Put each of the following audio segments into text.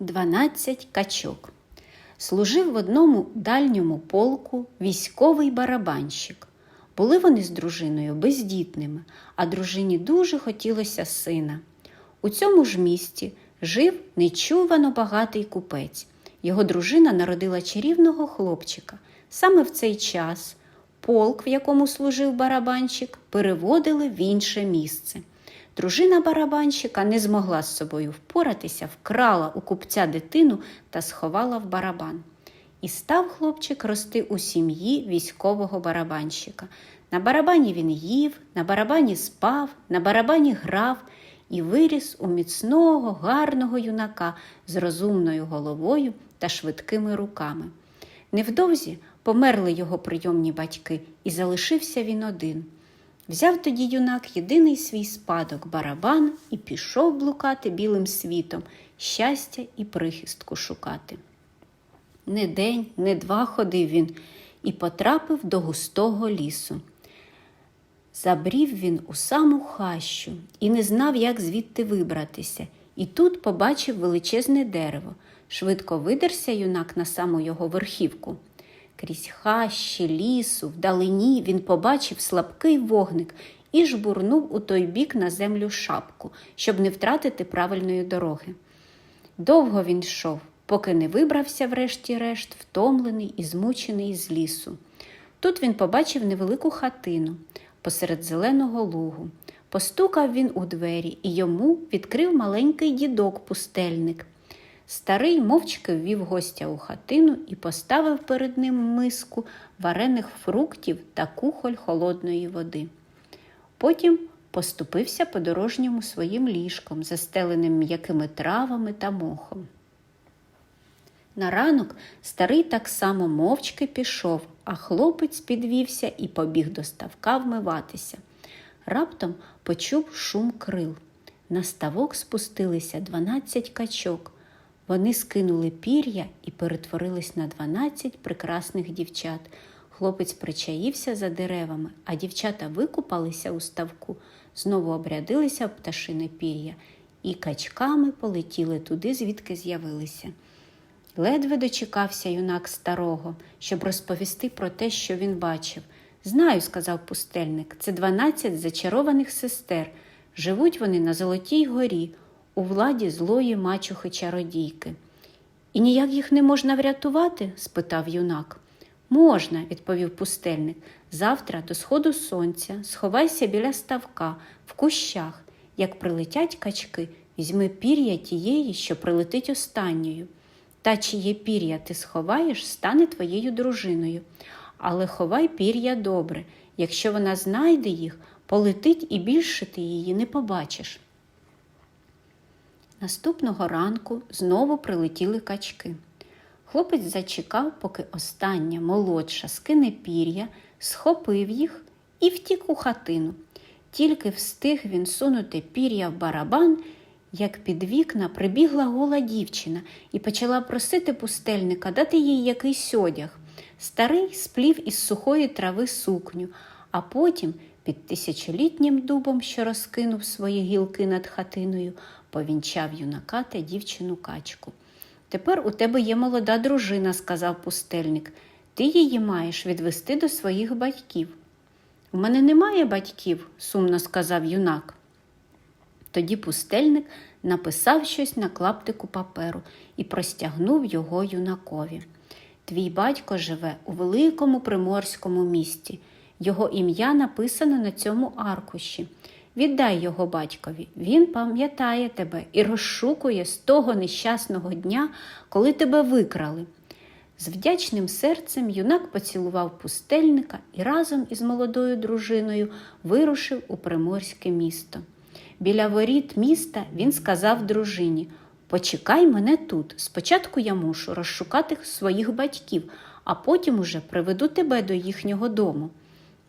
Дванадцять качок. Служив в одному дальньому полку військовий барабанщик. Були вони з дружиною бездітними, а дружині дуже хотілося сина. У цьому ж місті жив нечувано багатий купець. Його дружина народила чарівного хлопчика. Саме в цей час полк, в якому служив барабанщик, переводили в інше місце. Дружина барабанщика не змогла з собою впоратися, вкрала у купця дитину та сховала в барабан. І став хлопчик рости у сім'ї військового барабанщика. На барабані він їв, на барабані спав, на барабані грав і виріс у міцного, гарного юнака з розумною головою та швидкими руками. Невдовзі померли його прийомні батьки, і залишився він один. Взяв тоді юнак єдиний свій спадок барабан і пішов блукати білим світом, щастя і прихистку шукати. Не день, не два ходив він і потрапив до густого лісу. Забрів він у саму хащу і не знав, як звідти вибратися, і тут побачив величезне дерево. Швидко видерся юнак на саму його верхівку. Крізь хащі, лісу, вдалині він побачив слабкий вогник і жбурнув у той бік на землю шапку, щоб не втратити правильної дороги. Довго він йшов, поки не вибрався, врешті-решт, втомлений і змучений з лісу. Тут він побачив невелику хатину посеред зеленого лугу. Постукав він у двері і йому відкрив маленький дідок-пустельник. Старий мовчки ввів гостя у хатину і поставив перед ним миску варених фруктів та кухоль холодної води. Потім поступився подорожньому своїм ліжком, застеленим м'якими травами та мохом. На ранок старий так само мовчки пішов, а хлопець підвівся і побіг до ставка вмиватися. Раптом почув шум крил. На ставок спустилися дванадцять качок. Вони скинули пір'я і перетворились на дванадцять прекрасних дівчат. Хлопець причаївся за деревами, а дівчата викупалися у ставку, знову обрядилися в пташине пір'я і качками полетіли туди, звідки з'явилися. Ледве дочекався юнак старого, щоб розповісти про те, що він бачив. Знаю, сказав пустельник, це дванадцять зачарованих сестер. Живуть вони на Золотій горі, у владі злої мачухи чародійки. І ніяк їх не можна врятувати? спитав юнак. Можна, відповів пустельник. Завтра до сходу сонця сховайся біля ставка, в кущах. Як прилетять качки, візьми пір'я тієї, що прилетить останньою. Та чиє пір'я ти сховаєш, стане твоєю дружиною. Але ховай пір'я добре. Якщо вона знайде їх, полетить і більше ти її не побачиш. Наступного ранку знову прилетіли качки. Хлопець зачекав, поки остання молодша скине пір'я, схопив їх і втік у хатину. Тільки встиг він сунути пір'я в барабан, як під вікна прибігла гола дівчина і почала просити пустельника дати їй якийсь одяг. Старий сплів із сухої трави сукню, а потім під тисячолітнім дубом, що розкинув свої гілки над хатиною, повінчав юнака та дівчину качку. Тепер у тебе є молода дружина, сказав пустельник. Ти її маєш відвести до своїх батьків. У мене немає батьків, сумно сказав юнак. Тоді пустельник написав щось на клаптику паперу і простягнув його юнакові. Твій батько живе у великому приморському місті. Його ім'я написано на цьому аркуші. Віддай його батькові, він пам'ятає тебе і розшукує з того нещасного дня, коли тебе викрали. З вдячним серцем юнак поцілував пустельника і разом із молодою дружиною вирушив у приморське місто. Біля воріт міста він сказав дружині Почекай мене тут. Спочатку я мушу розшукати своїх батьків, а потім уже приведу тебе до їхнього дому.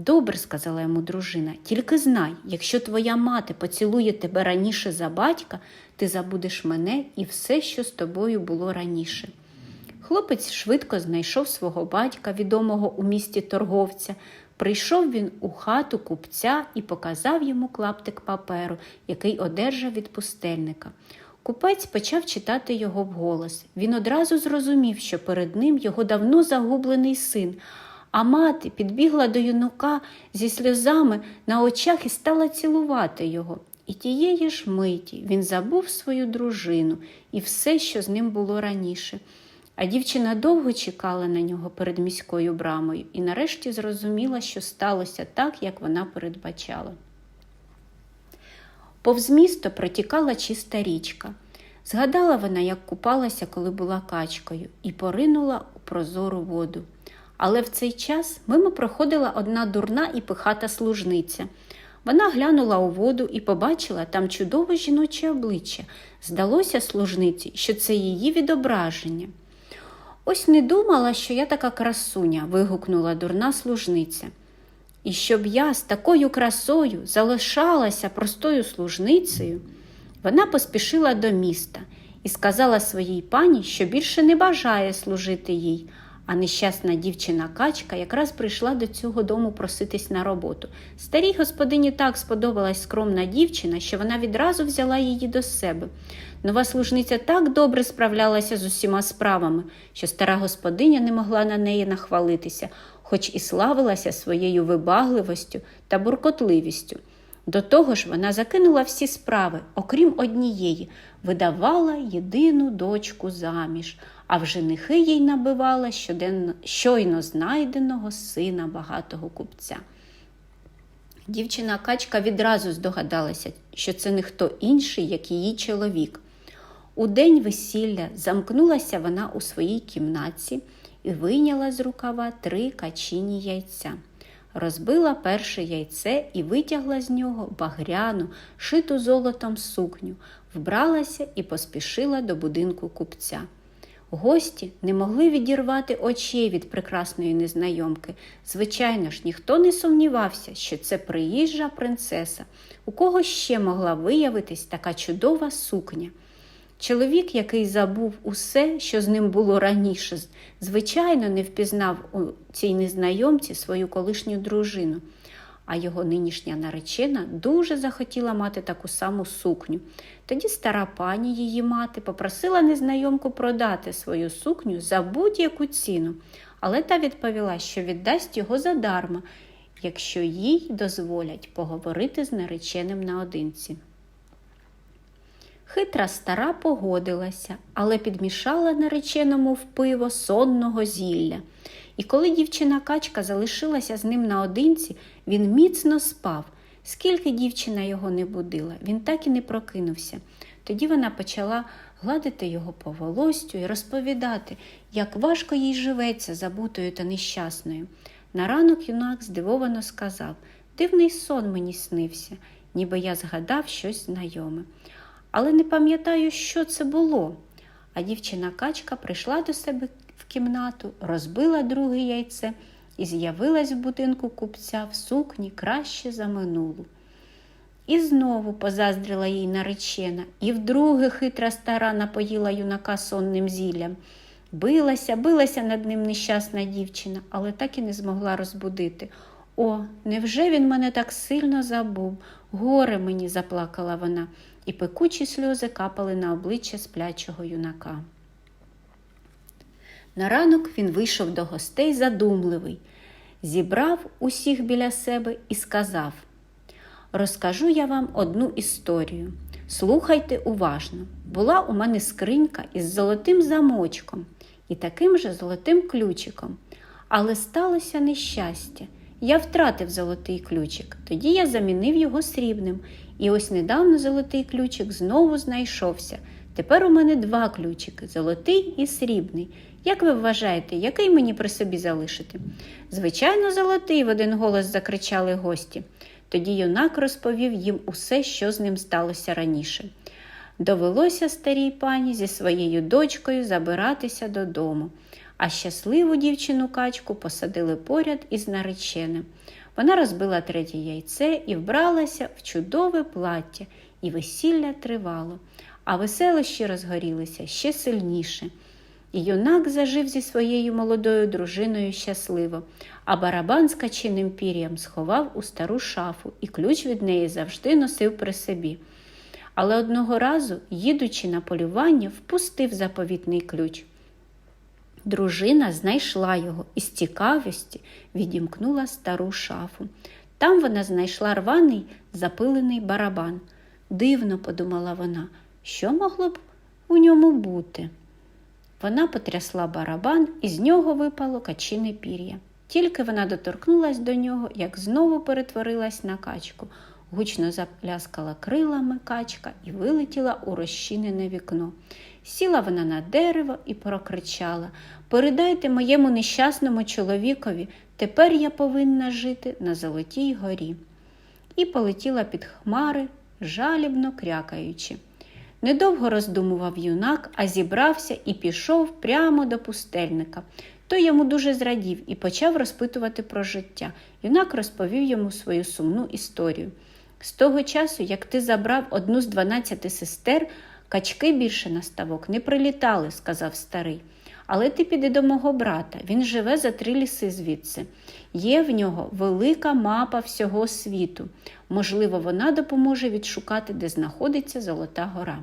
Добре, сказала йому дружина, тільки знай, якщо твоя мати поцілує тебе раніше за батька, ти забудеш мене і все, що з тобою було раніше. Хлопець швидко знайшов свого батька, відомого у місті торговця. Прийшов він у хату купця і показав йому клаптик паперу, який одержав від пустельника. Купець почав читати його вголос. Він одразу зрозумів, що перед ним його давно загублений син, а мати підбігла до юнука зі сльозами на очах і стала цілувати його. І тієї ж миті він забув свою дружину і все, що з ним було раніше. А дівчина довго чекала на нього перед міською брамою і нарешті зрозуміла, що сталося так, як вона передбачала. Повз місто протікала чиста річка. Згадала вона, як купалася, коли була качкою, і поринула у прозору воду. Але в цей час мимо проходила одна дурна і пихата служниця. Вона глянула у воду і побачила там чудове жіноче обличчя. Здалося служниці, що це її відображення. Ось не думала, що я така красуня, вигукнула дурна служниця. І щоб я з такою красою залишалася простою служницею, вона поспішила до міста і сказала своїй пані, що більше не бажає служити їй, а нещасна дівчина качка якраз прийшла до цього дому проситись на роботу. Старій господині так сподобалась скромна дівчина, що вона відразу взяла її до себе. Нова служниця так добре справлялася з усіма справами, що стара господиня не могла на неї нахвалитися, хоч і славилася своєю вибагливостю та буркотливістю. До того ж, вона закинула всі справи, окрім однієї, видавала єдину дочку заміж, а в женихи їй набивала щоденно, щойно знайденого сина багатого купця. Дівчина качка відразу здогадалася, що це не хто інший, як її чоловік. У день весілля замкнулася вона у своїй кімнаті і вийняла з рукава три качині яйця. Розбила перше яйце і витягла з нього багряну, шиту золотом сукню, вбралася і поспішила до будинку купця. Гості не могли відірвати очей від прекрасної незнайомки. Звичайно ж, ніхто не сумнівався, що це приїжджа принцеса, у кого ще могла виявитись така чудова сукня. Чоловік, який забув усе, що з ним було раніше, звичайно, не впізнав у цій незнайомці свою колишню дружину, а його нинішня наречена дуже захотіла мати таку саму сукню. Тоді стара пані її мати попросила незнайомку продати свою сукню за будь-яку ціну, але та відповіла, що віддасть його задарма, якщо їй дозволять поговорити з нареченим наодинці. Хитра стара погодилася, але підмішала нареченому в пиво сонного зілля. І коли дівчина качка залишилася з ним наодинці, він міцно спав. Скільки дівчина його не будила, він так і не прокинувся. Тоді вона почала гладити його по волостю і розповідати, як важко їй живеться забутою та нещасною. На ранок юнак здивовано сказав Дивний сон мені снився, ніби я згадав щось знайоме але не пам'ятаю, що це було. А дівчина качка прийшла до себе кімнату, розбила друге яйце і з'явилась в будинку купця в сукні краще за минулу. І знову позаздрила їй наречена, і вдруге хитра стара напоїла юнака сонним зіллям. Билася, билася над ним нещасна дівчина, але так і не змогла розбудити. О, невже він мене так сильно забув? Горе мені, заплакала вона і пекучі сльози капали на обличчя сплячого юнака. На ранок він вийшов до гостей задумливий, зібрав усіх біля себе і сказав: Розкажу я вам одну історію. Слухайте уважно. Була у мене скринька із золотим замочком і таким же золотим ключиком. Але сталося нещастя. Я втратив золотий ключик, тоді я замінив його срібним і ось недавно золотий ключик знову знайшовся. Тепер у мене два ключики золотий і срібний. Як ви вважаєте, який мені при собі залишити? Звичайно, золотий, в один голос закричали гості. Тоді юнак розповів їм усе, що з ним сталося раніше. Довелося старій пані зі своєю дочкою забиратися додому, а щасливу дівчину качку посадили поряд із нареченим. Вона розбила третє яйце і вбралася в чудове плаття, і весілля тривало, а веселощі розгорілися ще сильніше. І юнак зажив зі своєю молодою дружиною щасливо, а барабан з качиним пір'ям сховав у стару шафу і ключ від неї завжди носив при собі. але одного разу, їдучи на полювання, впустив заповітний ключ. Дружина знайшла його і з цікавості відімкнула стару шафу. Там вона знайшла рваний запилений барабан. Дивно, подумала вона, що могло б у ньому бути. Вона потрясла барабан, і з нього випало качине пір'я. Тільки вона доторкнулась до нього, як знову перетворилась на качку. Гучно запляскала крилами качка і вилетіла у розчинене вікно. Сіла вона на дерево і прокричала Передайте моєму нещасному чоловікові, тепер я повинна жити на Золотій горі. І полетіла під хмари, жалібно крякаючи. Недовго роздумував юнак, а зібрався і пішов прямо до пустельника. Той йому дуже зрадів і почав розпитувати про життя. Юнак розповів йому свою сумну історію. З того часу, як ти забрав одну з дванадцяти сестер, качки більше на ставок не прилітали, сказав старий. Але ти піди до мого брата, він живе за три ліси звідси. Є в нього велика мапа всього світу. Можливо, вона допоможе відшукати, де знаходиться Золота гора.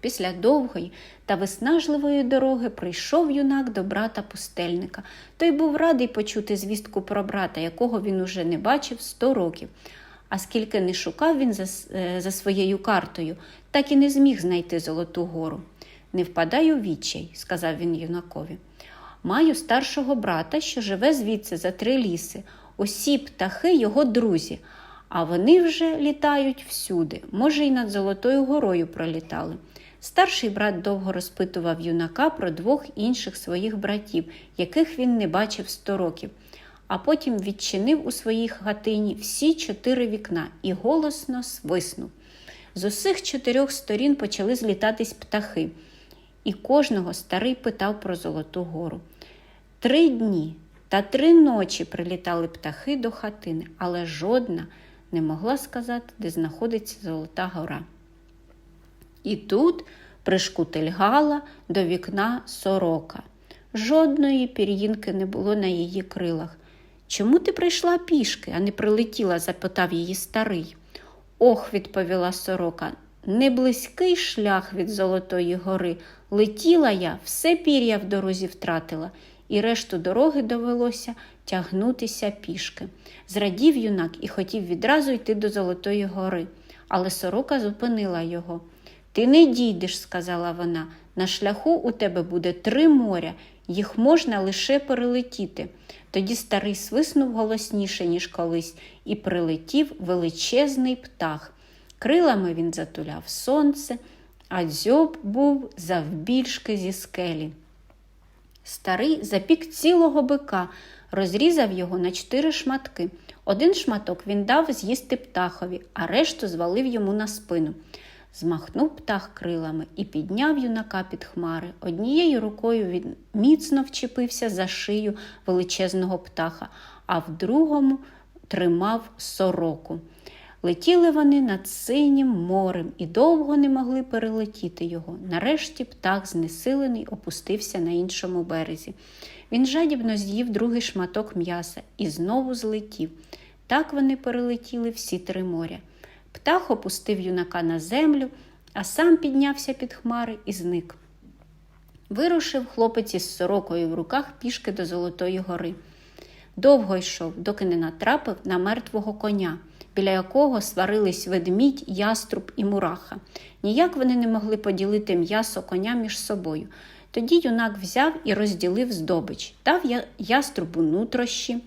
Після довгої та виснажливої дороги прийшов юнак до брата пустельника. Той був радий почути звістку про брата, якого він уже не бачив сто років. А скільки не шукав він за, за своєю картою, так і не зміг знайти Золоту гору. Не впадай у відчай, сказав він юнакові. Маю старшого брата, що живе звідси за три ліси. Усі птахи його друзі, а вони вже літають всюди, може, й над Золотою горою пролітали. Старший брат довго розпитував юнака про двох інших своїх братів, яких він не бачив сто років, а потім відчинив у своїй хатині всі чотири вікна і голосно свиснув. З усіх чотирьох сторін почали злітатись птахи, і кожного старий питав про Золоту гору. Три дні та три ночі прилітали птахи до хатини, але жодна не могла сказати, де знаходиться Золота гора. І тут пришкутильгала до вікна сорока. Жодної пір'їнки не було на її крилах. Чому ти прийшла пішки, а не прилетіла? запитав її старий. Ох, відповіла сорока, не близький шлях від Золотої гори. Летіла я, все пір'я в дорозі втратила, і решту дороги довелося тягнутися пішки. Зрадів юнак і хотів відразу йти до Золотої гори, але сорока зупинила його. Ти не дійдеш, сказала вона. На шляху у тебе буде три моря, їх можна лише перелетіти. Тоді старий свиснув голосніше, ніж колись, і прилетів величезний птах. Крилами він затуляв сонце, а дзьоб був завбільшки зі скелі. Старий запік цілого бика, розрізав його на чотири шматки. Один шматок він дав з'їсти птахові, а решту звалив йому на спину. Змахнув птах крилами і підняв юнака під хмари. Однією рукою він міцно вчепився за шию величезного птаха, а в другому тримав сороку. Летіли вони над синім морем і довго не могли перелетіти його. Нарешті птах, знесилений, опустився на іншому березі. Він жадібно з'їв другий шматок м'яса і знову злетів. Так вони перелетіли всі три моря. Птах опустив юнака на землю, а сам піднявся під хмари і зник. Вирушив хлопець із сорокою в руках пішки до Золотої гори. Довго йшов, доки не натрапив на мертвого коня, біля якого сварились ведмідь, яструб і мураха. Ніяк вони не могли поділити м'ясо коня між собою. Тоді юнак взяв і розділив здобич, дав яструбу нутрощі,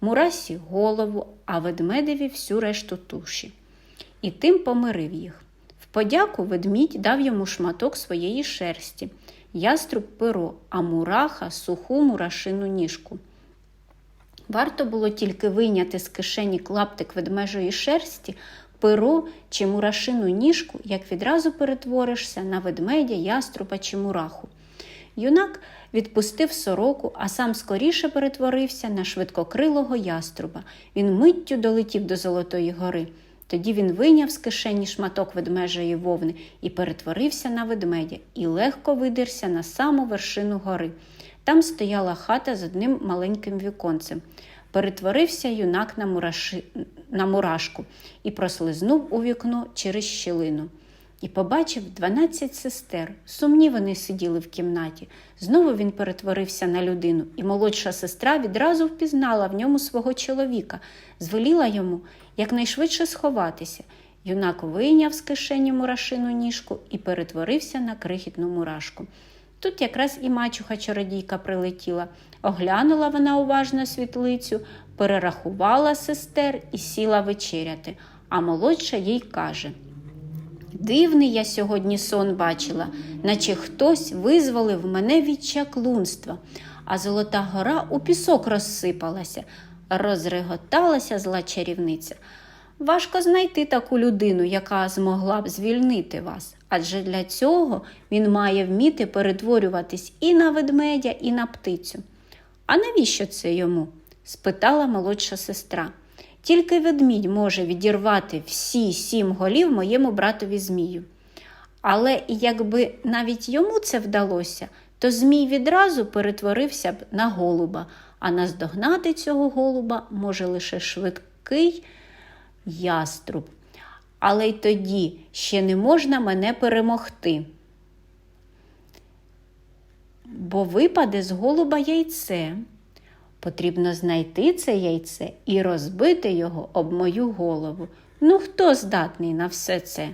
мурасі голову, а ведмедеві всю решту туші і тим помирив їх. В подяку ведмідь дав йому шматок своєї шерсті, яструб перо, а мураха суху мурашину ніжку. Варто було тільки вийняти з кишені клаптик ведмежої шерсті, перо чи мурашину ніжку, як відразу перетворишся на ведмедя, яструба чи мураху. Юнак відпустив сороку, а сам скоріше перетворився на швидкокрилого яструба. Він миттю долетів до Золотої гори. Тоді він вийняв з кишені шматок ведмежої вовни і перетворився на ведмедя і легко видерся на саму вершину гори. Там стояла хата з одним маленьким віконцем. перетворився юнак на, мураши... на мурашку і прослизнув у вікно через щілину. І побачив дванадцять сестер. Сумні вони сиділи в кімнаті. Знову він перетворився на людину, і молодша сестра відразу впізнала в ньому свого чоловіка, звеліла йому якнайшвидше сховатися. Юнак вийняв з кишені мурашину ніжку і перетворився на крихітну мурашку. Тут якраз і мачуха чародійка прилетіла. Оглянула вона уважно світлицю, перерахувала сестер і сіла вечеряти, а молодша їй каже Дивний я сьогодні сон бачила, наче хтось визволив мене від чаклунства, а Золота гора у пісок розсипалася, розреготалася зла чарівниця. Важко знайти таку людину, яка змогла б звільнити вас, адже для цього він має вміти перетворюватись і на ведмедя, і на птицю. А навіщо це йому? спитала молодша сестра. Тільки ведмідь може відірвати всі сім голів моєму братові Змію. Але якби навіть йому це вдалося, то Змій відразу перетворився б на голуба, а наздогнати цього голуба може лише швидкий яструб. Але й тоді ще не можна мене перемогти. Бо випаде з голуба яйце. Потрібно знайти це яйце і розбити його об мою голову. Ну, хто здатний на все це?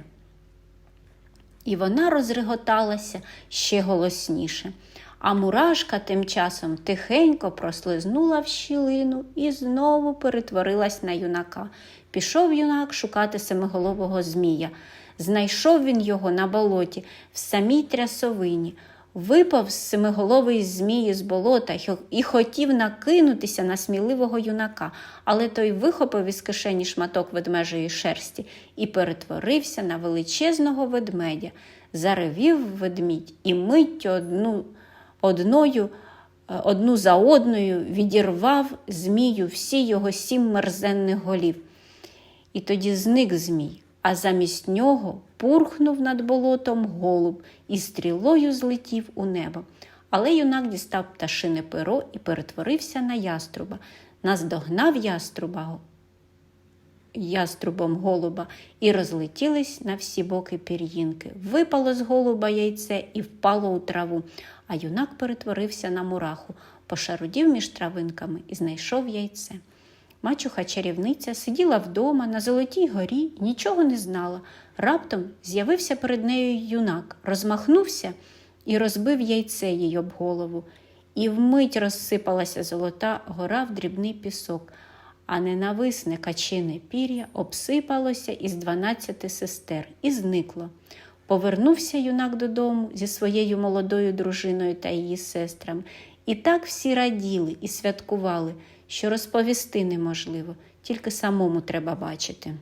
І вона розреготалася ще голосніше. А мурашка тим часом тихенько прослизнула в щілину і знову перетворилась на юнака. Пішов юнак шукати семиголового Змія. Знайшов він його на болоті в самій трясовині. Випав семиголовий змії з болота і хотів накинутися на сміливого юнака, але той вихопив із кишені шматок ведмежої шерсті і перетворився на величезного ведмедя. Заревів ведмідь і миттю одну, одною, одну за одною відірвав змію всі його сім мерзенних голів. І тоді зник змій, а замість нього пурхнув над болотом голуб і стрілою злетів у небо. Але юнак дістав пташине перо і перетворився на яструба, наздогнав яструба яструбом голуба і розлетілись на всі боки пір'їнки. Випало з голуба яйце і впало у траву, а юнак перетворився на мураху, пошарудів між травинками і знайшов яйце. Мачуха чарівниця сиділа вдома на Золотій горі нічого не знала. Раптом з'явився перед нею юнак, розмахнувся і розбив яйце їй об голову. І вмить розсипалася золота гора в дрібний пісок, а ненависне качине пір'я обсипалося із дванадцяти сестер і зникло. Повернувся юнак додому зі своєю молодою дружиною та її сестрами. І так всі раділи і святкували що розповісти неможливо, тільки самому треба бачити.